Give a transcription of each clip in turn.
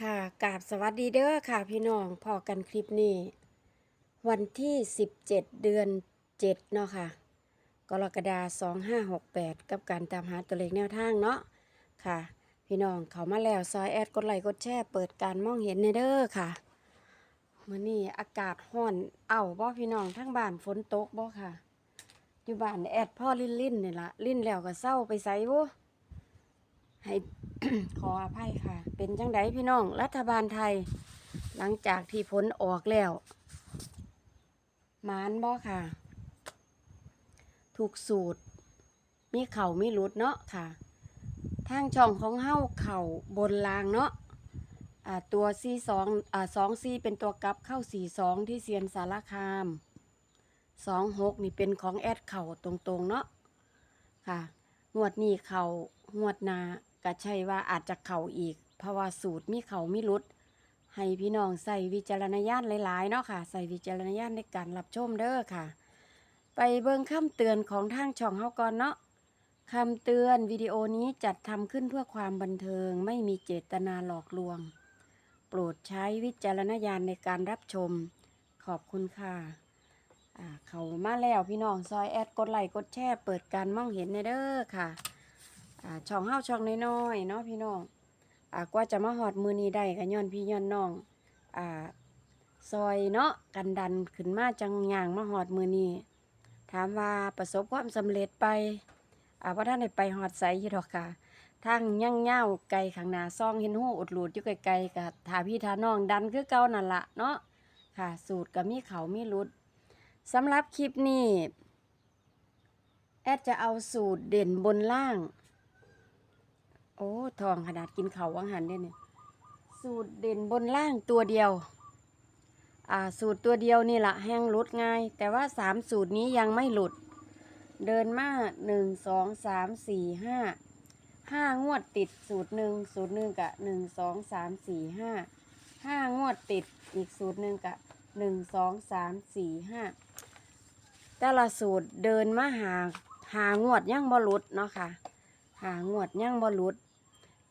ค่ะกราบสวัสดีเด้อค่ะพี่น้องพอกันคลิปนี้วันที่ 17 เดือน 7 เนาะค่ะกรกฎาคม2568 กับการตามหาตัวเลขแนวทางเนาะค่ะ พี่น้องเขามาแล้วซอยแอดกดไลค์กดแชร์เปิดการมองเห็นในเด้อค่ะมื้อนี้อากาศร้อนเอ้าบ่พี่น้องทั้งบ้านฝนตกบ่ค่ะ อยู่บ้านแอดพ่อลิ้นลิ้นนี่ละลิ้นแล้วก็เศร้าไปไสบ่ให้ ขออภัยค่ะ เป็นจังไดพี่น้อง รัฐบาลไทย หลังจากที่ผลออกแล้วมานบ่ค่ะ ถูกสูตร มีเข่ามีหลุดเนาะค่ะ ทางช่องของเฮ้าเข่าบนลางเนาะตัวซีสองสองซีเป็นตัวกลับเข้าสี่สองที่เซียนสารคามสองหกนี่เป็นของแอดเข่าตรงๆเนาะค่ะงวดนี้เข่างวดนา ก็ใช่ว่าอาจจะเข่าอีก เพราะว่าสูตรมีเข่ามีลุด ให้พี่น้องใส่วิจารณญาณหลายๆเนาะค่ะ ใส่วิจารณญาณในการรับชมเด้อค่ะ ไปเบิ่งคำเตือนของทางช่องเฮาก่อนเนาะคำเตือนวิดีโอนี้จัดทำขึ้นเพื่อความบันเทิงไม่มีเจตนาหลอกลวง โปรดใช้วิจารณญาณในการรับชม ขอบคุณค่ะเขามาแล้วพี่น้องซอยแอดกดไลค์กดแชร์เปิดการมองเห็นในเด้อค่ะ ช่องเฮาช่องน้อยๆเนาะพี่น้องอกว่าจะมาหอดมือนี้ได้ก็ย้อนพี่ย้อนน้องอซอยเนาะกันดันขึ้นมาจังย่างมาหอดมือนี้ถามว่าประสบความสำเร็จไปอาว่าท่านได้ไปหอดใสอยู่ดอกค่ะทางย่างเง่าไกลข้างหน้าซองเห็นหูอุดหลุดอยู่ไกลๆกับถาพี่ทาน้องดันคือเก่านั่นละเนาะค่ะ สูตรกับมีเขามีรุดสำหรับคลิปนี้ แอดจะเอาสูตรเด่นบนล่าง โอ้ทองขนาดกินเขาวังหันได้เนี่ยสูตรเด่นบนล่างตัวเดียว อ่าสูตรตัวเดียวนี่แหละแห้งหลุดง่าย แต่ว่าสามสูตรนี้ยังไม่หลุด เดินมาหนึ่งสองสามสี่ห้าห้างวดติดสูตรหนึ่งสูตรหนึ่งกะหนึ่งสองสามสี่ห้าห้างวดติดอีกสูตรหนึ่งกะหนึ่งสองสามสี่ห้าแต่ละสูตรเดินมาหาหางวดย่างบอลุดเนาะค่ะ หางวดย่างบอลุด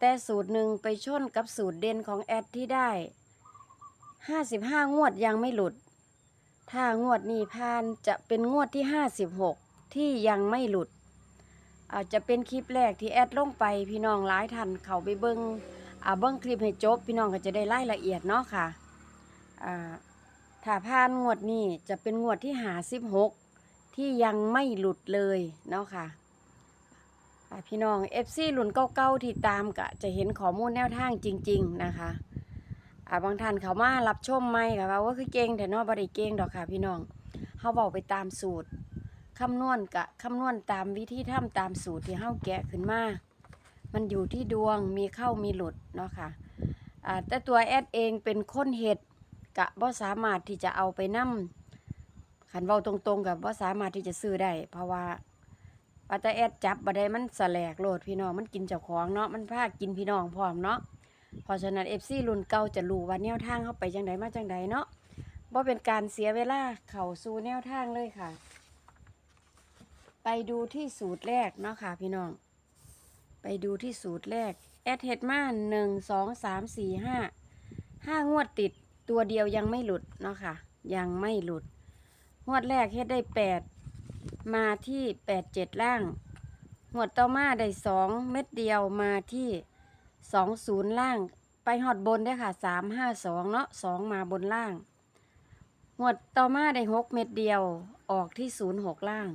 แต่สูตรหนึ่งไปชนกับสูตรเด่นของแอดที่ได้ห้าสิบห้างวดยังไม่หลุด ถ้างวดนี้ผ่านจะเป็นงวดที่ห้าสิบหกที่ยังไม่หลุด อาจจะเป็นคลิปแรกที่แอดลงไปพี่น้องหลายท่านเขาไปเบิงอ่าเบิ้งคลิปให้จบ พี่น้องก็จะได้รายละเอียดเนาะค่ะอ่าถ้าผ่านงวดนี้จะเป็นงวดที่หาสิบหกที่ยังไม่หลุดเลยเนาะค่ะอ่า พี่น้องเอฟซีหลุนเก้าๆที่ตามก็จะเห็นข้อมูลแนวทางจริง ๆ นะคะอ่าบางท่านเขามารับชมไม่ค่ะว่าคือเก่งแต่นอกบริเก่งดอกค่ะ พี่น้องเขาบอกไปตามสูตรคำนวณกะคำนวณตามวิธีทำตามสูตรที่เฮาแกะขึ้นมา มันอยู่ที่ดวงมีเข้ามีหลุดเนาะค่ะอ่าแต่ตัวแอดเองเป็นคนเห็ดกะบ่สามารถที่จะเอาไปนํขันเว้าตรงๆกับบ่สามารถที่จะซื้อได้เพราะว่า ปัตตาแอดจับบ่ได้มันแสลกโลดพี่น้องมันกินเจ้าของเนาะมันพากินพี่น้องพร้อมเนาะเพราะฉะนั้น FC รุ่นเก่าจะรู้ว่าแนวทางเฮาไปจังไดมาจังไดเนาะบ่เป็นการเสียเวลาเข้าสู่แนวทางเลยค่ะ ไปดูที่สูตรแรกเนาะค่ะพี่น้อง ไปดูที่สูตรแรกแอดเห็ดมาหนึ่งสองสามสี่ห้าห้างวดติดตัวเดียวยังไม่หลุดเนาะค่ะ ยังไม่หลุด งวดแรกเฮ็ดได้แปด มาที่แปดเจ็ดล่าง งวดต่อมาได้สองเม็ดเดียวมาที่สองศูนย์ล่าง ไปหอดบนได้ค่ะสามห้าสองเนาะสองมาบนล่าง งวดต่อมาได้หกเม็ดเดียวออกที่ศูนย์หกล่าง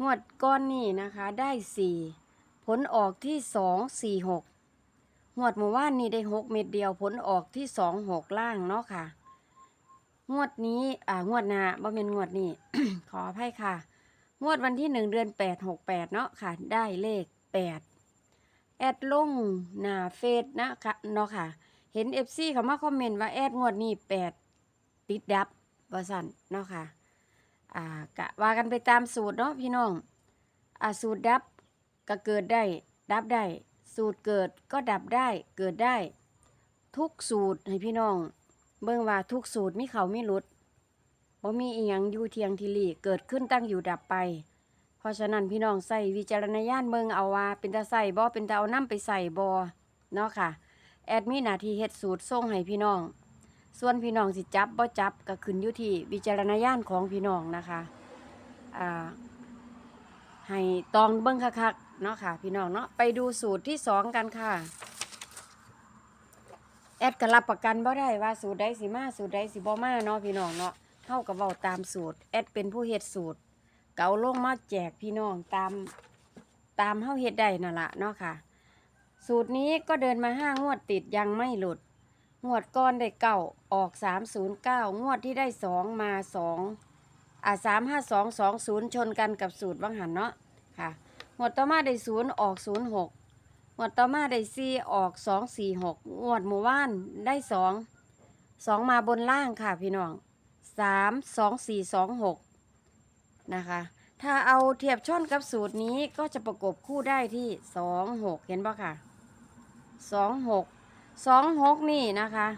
งวดก้อนนี่นะคะได้สี่ผลออกที่สองสี่หกงวดเมื่อวานนี่ได้หกเม็ดเดียวผลออกที่สองหกล่างเนาะค่ะ งวดนี้อ่างวดหน้าบ่เป็นงวดนี้ ขออภัยค่ะ งวดวันที่หนึ่งเดือนแปดหกแปดเนาะค่ะ ได้เลขแปดแอดลงหน้าเฟซนะคะเนาะค่ะ เห็นเอฟซีเขามาคอมเมนต์ว่าแอดงวดนี้แปดติดดับว่าสั่นเนาะค่ะอ่ากะว่ากันไปตามสูตรเนาะพี่น้องอ่าสูตรดับก็เกิดได้ ดับได้ สูตรเกิดก็ดับได้เกิดได้ ทุกสูตรให้พี่น้อง เบิ่งว่าทุกสูตรมีเขามีหลุดบ่มีอีหยังอยู่เทียงทีหลีเกิดขึ้นตั้งอยู่ดับไป เพราะฉะนั้นพี่น้องใส่วิจารณญาณเบิ่งเอาว่า เป็นตาใส่บ่เป็นตาเอาน้ำไปใส่บ่เนาะค่ะ แอดมีหน้าที่เฮ็ดสูตรส่งให้พี่น้อง ส่วนพี่น้องสิจับบ่จับก็ขึ้นอยู่ที่วิจารณญาณของพี่น้องนะคะอ่าให้ตองเบิ่งคักๆเนาะค่ะ พี่น้องเนาะไปดูสูตรที่สองกันค่ะ แอดก็รับประกันบ่ได้ว่าสูตรใดสิมาสูตรใดสิบ่มาเนาะพี่น้องเนาะเฮาก็เว้าตามสูตร แอดเป็นผู้เฮ็ดสูตร เกาลงมาแจกพี่น้องตามตามเฮาเฮ็ดได้นั่นละเนาะค่ะ สูตรนี้ก็เดินมาห้างวดติดยังไม่หลุด งวดก้อนได้เก้าออกสามศูนย์เก้างวดที่ได้สองมาสองอ่าสามห้าสองสองศูนย์ชนกันกับสูตรวังหันเนาะค่ะ งวดต่อมาได้ศูนย์ออกศูนย์หก งวดต่อมาได้สี่ออกสองสี่หกงวดหมู่บ้านได้สองสองมาบนล่างค่ะพี่น้องสามสองสี่สองหกนะคะ ถ้าเอาเทียบช่อนกับสูตรนี้ก็จะประกบคู่ได้ที่สองหกเห็นปะค่ะสองหกสองหกนี่นะคะ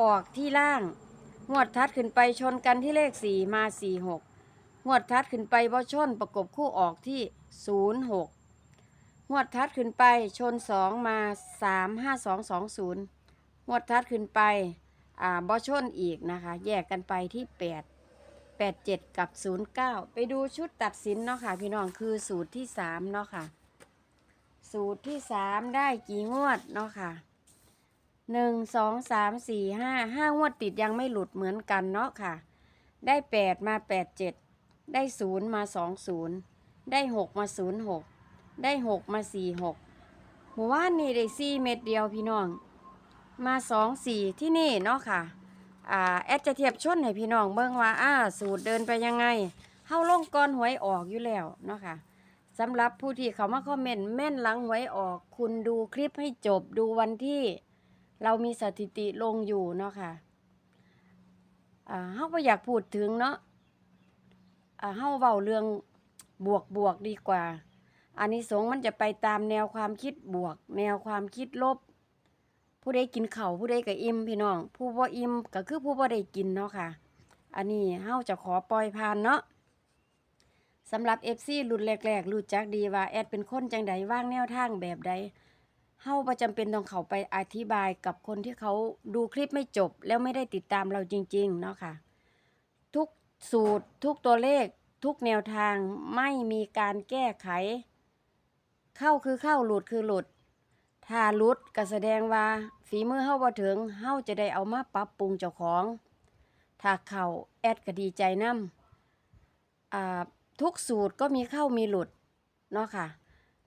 ออกที่ล่างงวดทัดขึ้นไปชนกันที่เลขสี่มาสี่หกงวดทัดขึ้นไปบ่ชนประกบคู่ออกที่ศูนย์หก งวดทัดขึ้นไปชนสองมาสามห้าสองสองศูนย์งวดทัดขึ้นไปอ่าบ่ชนอีกนะคะ แยกกันไปที่แปดแปดเจ็ดกับศูนย์เก้าไปดูชุดตัดสินเนาะค่ะ พี่น้องคือสูตรที่สามเนาะค่ะ สูตรที่สามได้กี่งวดเนาะค่ะหนึ่งสองสามสี่ห้าห้างวดติดยังไม่หลุดเหมือนกันเนาะค่ะ ได้แปดมาแปดเจ็ดได้ศูนย์มาสองศูนย์ได้หกมาศูนย์หก ได้หกมาสี่หกหัวว่านนี่ได้สี่เม็ดเดียวพี่น้อง มาสองสี่ที่นี่เนาะค่ะอ่าแอดจะเทียบชนให้พี่น้องเบิ่งว่าอ้าสูตรเดินไปยังไงเฮาลงก่อนหวยออกอยู่แล้วเนาะค่ะสำหรับผู้ที่เขามาคอมเมนต์แม่นหลังหวยออก คุณดูคลิปให้จบดูวันที่เรามีสถิติลงอยู่เนาะค่ะอ่าเฮาบ่อยากพูดถึงเนาะอ่าเฮาเว้าเรื่องบวกบวกดีกว่า อันนี้สงส์มันจะไปตามแนวความคิดบวก แนวความคิดลบ ผู้ใดกินเข้าผู้ใดก็อิ่มพี่น้อง ผู้บ่อิ่มก็คือผู้บ่ได้กินเนาะค่ะ อันนี้เฮาจะขอปล่อยผ่านเนาะสำหรับ FC รุ่นแรกๆรู้จักดีว่าแอดเป็นคนจังใดว่างแนวทางแบบใดเฮาประจำเป็นต้องเข้าไปอธิบายกับคนที่เขาดูคลิปไม่จบ แล้วไม่ได้ติดตามเราจริง ๆ เนาะค่ะ ทุกสูตรทุกตัวเลขทุกแนวทางไม่มีการแก้ไข เข้าคือเข้าหลุดคือหลุด ถ้าหลุดก็แสดงว่า ฝีมือเฮาบ่ถึงเฮาจะได้เอามาปรับปรุงเจ้าของ ถ้าเข้าแอดก็ดีใจนํอ่าทุกสูตรก็มีเข้ามีหลุดเนาะค่ะ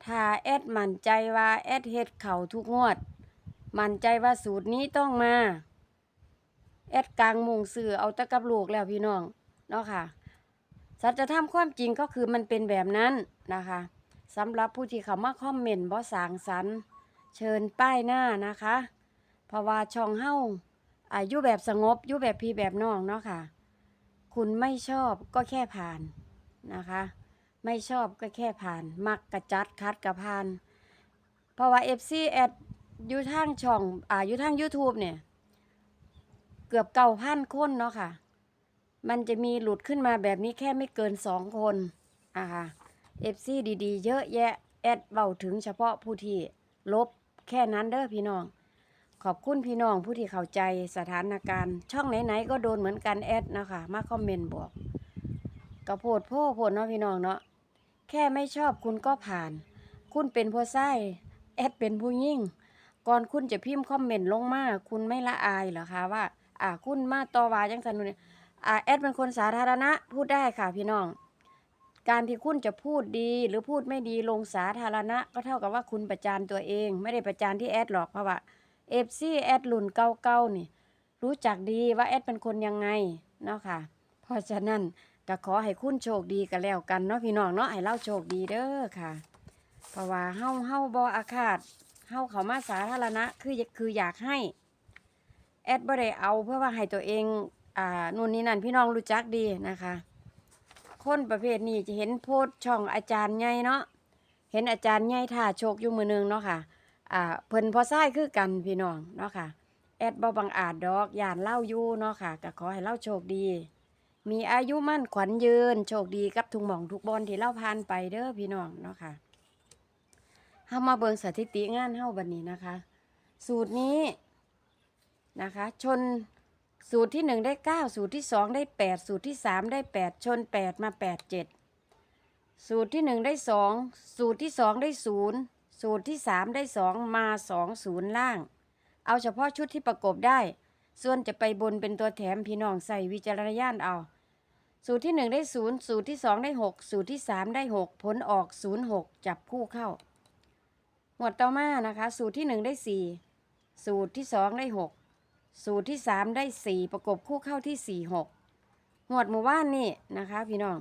ถ้าแอดมั่นใจว่าแอดเฮ็ดเข่าทุกงวด มั่นใจว่าสูตรนี้ต้องมา แอดกลางมุงสื่อเอาตะกับลูกแล้วพี่น้องเนาะค่ะสัจธรรมความจริงก็คือมันเป็นแบบนั้นนะคะ สำหรับผู้ที่เขามาคอมเมนต์บ่สางสรรเชิญป้ายหน้านะคะ เพราะว่าช่องเฮาอายุแบบสงบอยู่แบบพี่แบบน้องเนาะค่ะ คุณไม่ชอบก็แค่ผ่านนะคะ ไม่ชอบก็แค่ผ่าน มักกระจัดคัดกระพาน เพราะว่า FC แอดอยู่ทางช่องอ่าอยู่ทาง YouTube เนี่ย เกือบเก้าพันคนเนาะค่ะ มันจะมีหลุดขึ้นมาแบบนี้แค่ไม่เกินสองคนอ่าค่ะ FC ดีๆ เยอะแยะ แอดเบาถึงเฉพาะผู้ที่ลบแค่นั้นเด้อพี่น้อง ขอบคุณพี่น้องผู้ที่เข้าใจสถานการณ์ ช่องไหนๆก็โดนเหมือนกันแอดนะคะ มาคอมเมนต์บอกกระโพดโพ่โพดเนาะพี่น้องเนาะแค่ไม่ชอบคุณก็ผ่าน คุณเป็นผู้ไส้แอดเป็นผู้ยิ่ง ก่อนคุณจะพิมพ์คอมเมนต์ลงมา คุณไม่ละอายเหรอคะว่า อ่าคุณมาต่อว่าจังสันนู่นนี่อ่าแอดเป็นคนสาธารณะพูดได้ค่ะพี่น้อง การที่คุณจะพูดดีหรือพูดไม่ดีลงสาธารณะ ก็เท่ากับว่าคุณประจานตัวเอง ไม่ได้ประจานที่แอดหรอกเพราะว่าเอฟซีแอดรุ่นเก่าๆนี่ รู้จักดีว่าแอดเป็นคนยังไงเนาะค่ะ เพราะฉะนั้นก็ขอให้คุณโชคดีกันแล้วกันเนาะพี่น้องเนาะให้เราโชคดีเด้อค่ะ เพราะว่าเฮาเฮาบ่อาฆาตเฮาเขามาสาธารณะคือคืออยากให้แอดบ่ได้เอาเพื่อว่าให้ตัวเองอ่านู่นนี่นั่นพี่น้องรู้จักดีนะคะ คนประเภทนี้จะเห็นโพสช่องอาจารย์ใหญ่เนาะเห็นอาจารย์ใหญ่ท่าโชคอยู่มือหนึงเนาะค่ะอ่าเพิ่นพอซ้ายคือกันพี่น้องเนาะค่ะแอดบ่บังอาจดอกย่านเล่าอยู่เนาะค่ะก็ขอให้เล่าโชคดี มีอายุมั่นขวัญยืน โชคดีกับทุกหม่องทุกบอนที่เล่าผ่านไปเด้อพี่น้องเนาะค่ะเฮามาเบิ่งสถิติงานเฮาบัดนี้นะคะ สูตรนี้นะคะ ชน สูตรที่หนึ่งได้เก้าสูตรที่สองได้แปดสูตรที่สามได้แปดชนแปดมาแปดเจ็ดสูตรที่หนึ่งได้สองสูตรที่สองได้ศูนย์สูตรที่สามได้สองมาสองศูนย์ล่าง เอาเฉพาะชุดที่ประกบได้ ส่วนจะไปบนเป็นตัวแถมพี่น้องใส่วิจารณญาณเอา สูตรที่หนึ่งได้ศูนย์สูตรที่สองได้หกสูตรที่สามได้หกผลออกศูนย์หกจับคู่เข้า หมวดต่อมานะคะ สูตรที่หนึ่งได้สี่สูตรที่สองได้หก สูตรที่สามได้สี่ประกบคู่เข้าที่สี่หกหมวดหมู่บ้านนี่นะคะพี่น้อง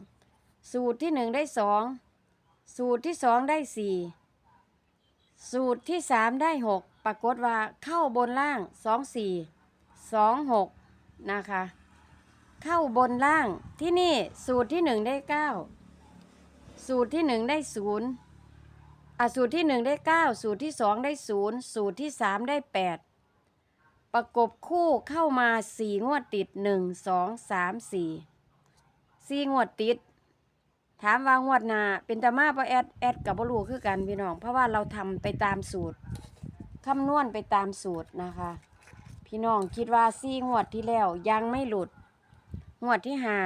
สูตรที่หนึ่งได้สองสูตรที่สองได้สี่สูตรที่สามได้หกปรากฏว่าเข้าบนล่างสองสี่สองหกนะคะ เข้าบนล่างที่นี่สูตรที่หนึ่งได้เก้าสูตรที่หนึ่งได้ศูนย์อะสูตรที่หนึ่งได้เก้าสูตรที่สองได้ศูนย์สูตรที่สามได้แปด ประกบคู่เข้ามาสี่งวดติดหนึ่งสองสามสี่สี่งวดติด ถามว่างวดนาเป็นตามาปะแอดแอดกับบรูคือกันพี่น้อง เพราะว่าเราทำไปตามสูตรคำนวณไปตามสูตรนะคะ พี่น้องคิดว่าซี่งวดที่แล้วยังไม่หลุด งวดที่ห้า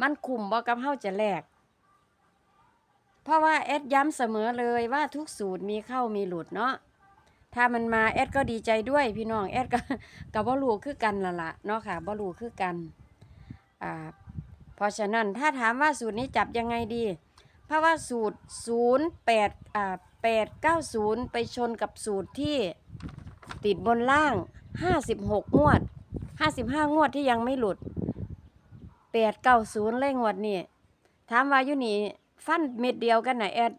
มันคุมบ่กับเฮาจะแลกเพราะว่าแอดย้ำเสมอเลยว่าทุกสูตรมีเข้ามีหลุดเนาะ ถ้ามันมาแอดก็ดีใจด้วยพี่น้องแอดก็กับบ่รู้คือกันละละเนาะค่ะบ่รู้คือกันอ่าเพราะฉะนั้นถ้าถามว่าสูตรนี้จับยังไงดี เพราะว่าสูตร 0 8อ่า8 9 0 ไปชนกับสูตรที่ติดบนล่าง 56 งวด 55 งวดที่ยังไม่หลุด 8 9 0 เลยงวดนี่ถามว่าอยู่นี่ฟันเม็ดเดียวกันนะแอด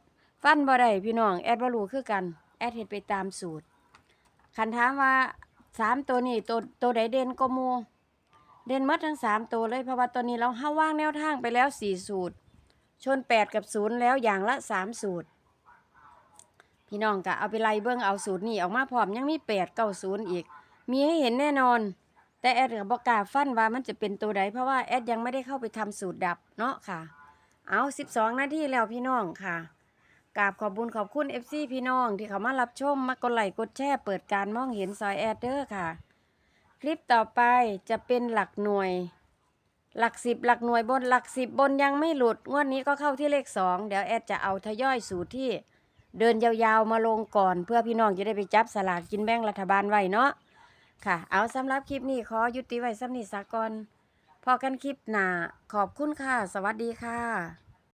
ฟันบ่ได้พี่น้อง แอดบ่รู้คือกัน แอดเฮ็ดไปตามสูตรคันถามว่าสามตัวนี้ตัวตัวใดเด่นก็มูเด่นมัดทั้งสามตัวเลยเพราะว่าตอนนี้เราห้าว่างแนวทางไปแล้วสี่สูตร ชนแปดกับศูนย์แล้วอย่างละสามสูตร พี่น้องกะเอาไปไล่เบิ้งเอาสูตรนี้ออกมาพร้อมยังมีแปดเก้าศูนย์อีก มีให้เห็นแน่นอน แต่แอดกับบอกาฟันว่ามันจะเป็นตัวใดเพราะว่าแอดยังไม่ได้เข้าไปทำสูตรดับเนาะค่ะ เอาสิบสองนาทีแล้วพี่น้องค่ะ กราบขอบบุญขอบคุณ FC พี่น้องที่เขามารับชมมากดไลค์กดแชร์เปิดการมองเห็นซอยแอดเดอร์ค่ะ คลิปต่อไปจะเป็นหลักหน่วย หลักสิบหลักหน่วยบนหลักสิบบนยังไม่หลุด งวดนี้ก็เข้าที่เลขสองเดี๋ยวแอดจะเอาทยอยสูตรที่เดินยาวๆมาลงก่อน เพื่อพี่น้องจะได้ไปจับสลากกินแบ่งรัฐบาลไว้เนาะค่ะ เอาสำหรับคลิปนี้ขอยุติไว้สำนิสากรพอกันคลิปหน้าขอบคุณค่ะ สวัสดีค่ะ